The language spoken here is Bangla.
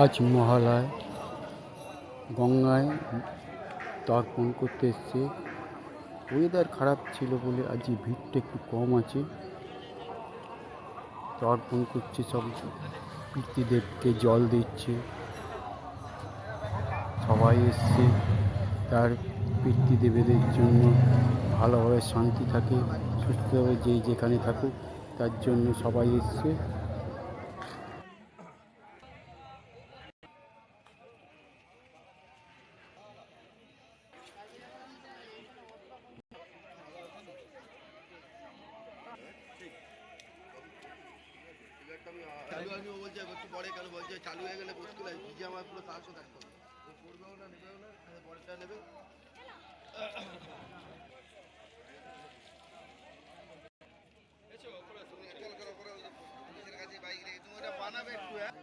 আজ মহালয়, গঙ্গায় তর্পণ করতে এসছে। ওয়েদার খারাপ ছিল বলে আজ ভিড়টা একটু কম আছে। তর্পণ করছে সব পিতৃদেবকে জল দিচ্ছে। সবাই এসছে তার পিতৃদেবেদের জন্য ভালোভাবে শান্তি থাকে, সুস্থভাবে যেই যেখানে থাকুক তার জন্য সবাই এসছে। চালু আমি ও বলছে, একটু পরে কেন বলছে, চালু হয়ে গেলে মুশকিল হয়, ভিজে আমার পুরো সাহায্য থাকতে করবেও না নেবেও না পরেরটা নেবে বানাবে একটু হ্যাঁ